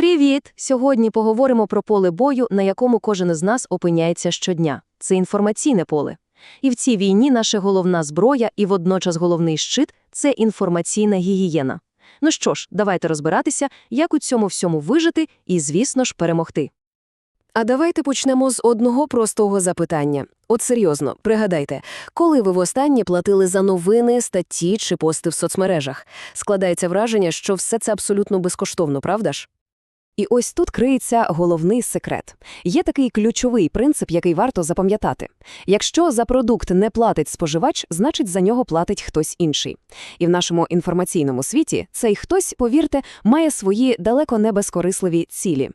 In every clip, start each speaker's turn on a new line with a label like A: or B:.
A: Привіт! Сьогодні поговоримо про поле бою, на якому кожен із нас опиняється щодня. Це інформаційне поле. І в цій війні наша головна зброя і водночас головний щит це інформаційна гігієна. Ну що ж, давайте розбиратися, як у цьому всьому вижити і, звісно ж, перемогти.
B: А давайте почнемо з одного простого запитання. От серйозно, пригадайте, коли ви востаннє платили за новини, статті чи пости в соцмережах? Складається враження, що все це абсолютно безкоштовно, правда ж? І ось тут криється головний секрет. Є такий ключовий принцип, який варто запам'ятати. Якщо за продукт не платить споживач, значить за нього платить хтось інший. І в нашому інформаційному світі цей хтось, повірте, має свої далеко не безкорисливі цілі.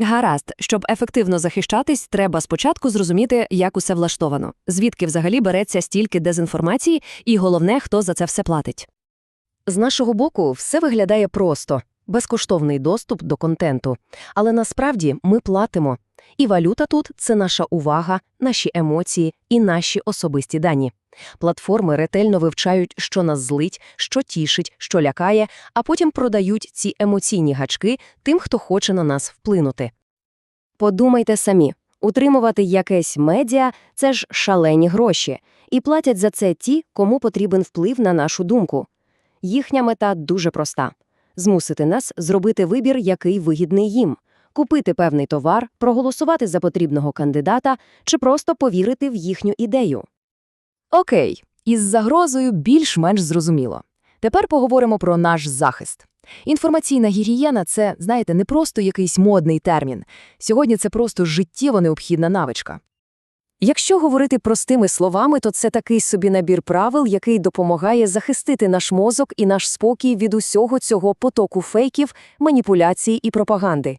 B: Гаразд, щоб ефективно захищатись, треба спочатку зрозуміти, як усе влаштовано, звідки взагалі береться стільки дезінформації, і головне, хто за це все платить. З нашого боку все виглядає просто безкоштовний доступ до контенту. Але насправді ми платимо. І валюта тут це наша увага, наші емоції і наші особисті дані. Платформи ретельно вивчають, що нас злить, що тішить, що лякає, а потім продають ці емоційні гачки тим, хто хоче на нас вплинути. Подумайте самі, утримувати якесь медіа – це ж шалені гроші, і платять за це ті, кому потрібен вплив на нашу думку. Їхня мета дуже проста – змусити нас зробити вибір, який вигідний їм, купити певний товар, проголосувати за потрібного кандидата чи просто повірити в їхню ідею.
C: Окей, із загрозою більш-менш зрозуміло. Тепер поговоримо про наш захист. Інформаційна гігієна – це, знаєте, не просто якийсь модний термін. Сьогодні це просто життєво необхідна навичка.
B: Якщо говорити простими словами, то це такий собі набір правил, який допомагає захистити наш мозок і наш спокій від усього цього потоку фейків, маніпуляцій і пропаганди.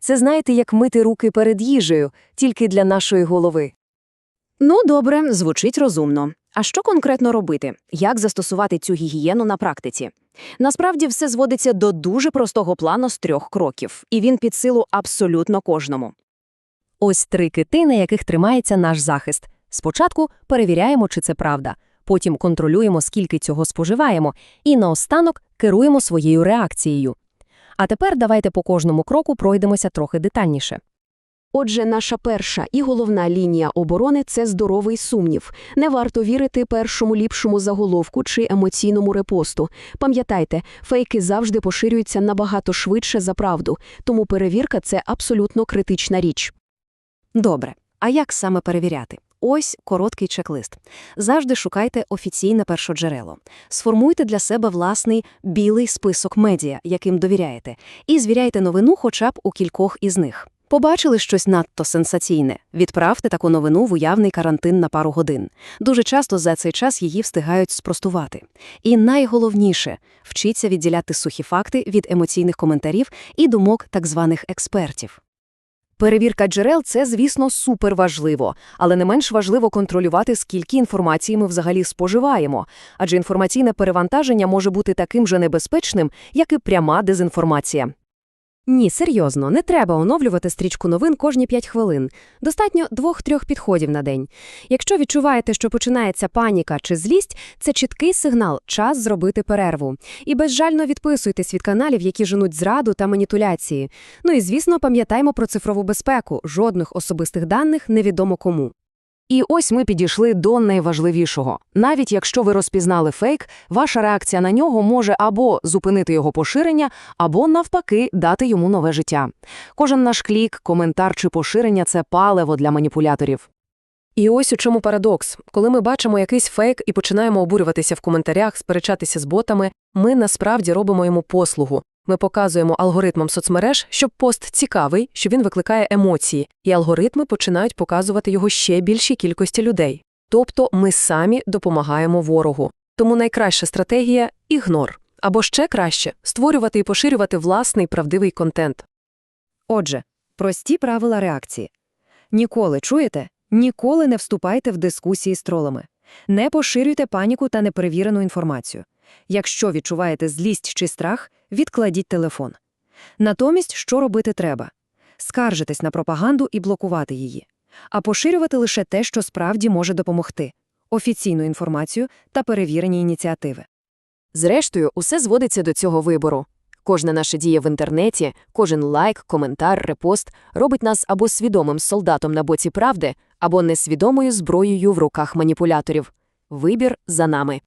B: Це знаєте, як мити руки перед їжею, тільки для нашої голови. Ну, добре, звучить розумно. А що конкретно робити? Як застосувати цю гігієну на практиці? Насправді все зводиться до дуже простого плану з трьох кроків, і він під силу абсолютно кожному. Ось три кити, на яких тримається наш захист. Спочатку перевіряємо, чи це правда, потім контролюємо, скільки цього споживаємо, і наостанок керуємо своєю реакцією. А тепер давайте по кожному кроку пройдемося трохи детальніше. Отже, наша перша і головна лінія оборони це здоровий сумнів. Не варто вірити першому ліпшому заголовку чи емоційному репосту. Пам'ятайте, фейки завжди поширюються набагато швидше за правду, тому перевірка це абсолютно критична річ. Добре, а як саме перевіряти? Ось короткий чек-лист. Завжди шукайте офіційне першоджерело. Сформуйте для себе власний білий список медіа, яким довіряєте, і звіряйте новину хоча б у кількох із них. Побачили щось надто сенсаційне. Відправте таку новину в уявний карантин на пару годин. Дуже часто за цей час її встигають спростувати. І найголовніше вчіться відділяти сухі факти від емоційних коментарів і думок так званих експертів. Перевірка джерел це, звісно, суперважливо, але не менш важливо контролювати, скільки інформації ми взагалі споживаємо, адже інформаційне перевантаження може бути таким же небезпечним, як і пряма дезінформація. Ні, серйозно, не треба оновлювати стрічку новин кожні 5 хвилин. Достатньо двох-трьох підходів на день. Якщо відчуваєте, що починається паніка чи злість, це чіткий сигнал, час зробити перерву. І безжально відписуйтесь від каналів, які женуть зраду та маніпуляції. Ну і, звісно, пам'ятаймо про цифрову безпеку, жодних особистих даних невідомо кому. І ось ми підійшли до найважливішого. Навіть якщо ви розпізнали фейк, ваша реакція на нього може або зупинити його поширення, або, навпаки, дати йому нове життя. Кожен наш клік, коментар чи поширення це паливо для маніпуляторів. І ось у чому парадокс. Коли ми бачимо якийсь фейк і починаємо обурюватися в коментарях, сперечатися з ботами, ми насправді робимо йому послугу. Ми показуємо алгоритмам соцмереж, що пост цікавий, що він викликає емоції, і алгоритми починають показувати його ще більшій кількості людей. Тобто ми самі допомагаємо ворогу. Тому найкраща стратегія ігнор. Або ще краще створювати і поширювати власний правдивий контент. Отже, прості правила реакції. Ніколи чуєте? Ніколи не вступайте в дискусії з тролами. Не поширюйте паніку та неперевірену інформацію. Якщо відчуваєте злість чи страх, відкладіть телефон. Натомість, що робити треба? Скаржитись на пропаганду і блокувати її. А поширювати лише те, що справді може допомогти – офіційну інформацію та перевірені ініціативи. Зрештою, усе зводиться до цього вибору. Кожна наша дія в інтернеті, кожен лайк, коментар, репост робить нас або свідомим солдатом на боці правди, або несвідомою зброєю в руках маніпуляторів. Вибір за нами.